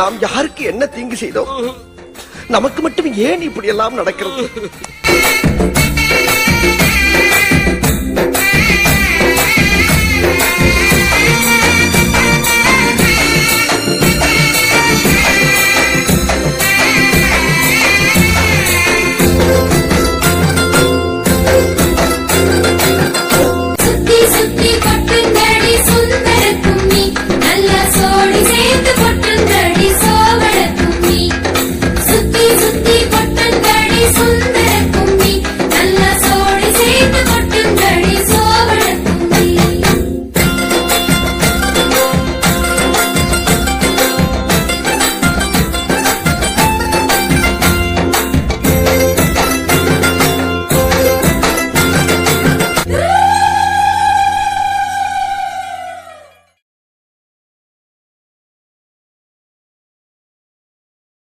நாம் யாருக்கு என்ன தீங்கு செய்தோம்? நமக்கு மட்டும் ஏன் இப்படி எல்லாம் நடக்கிறது?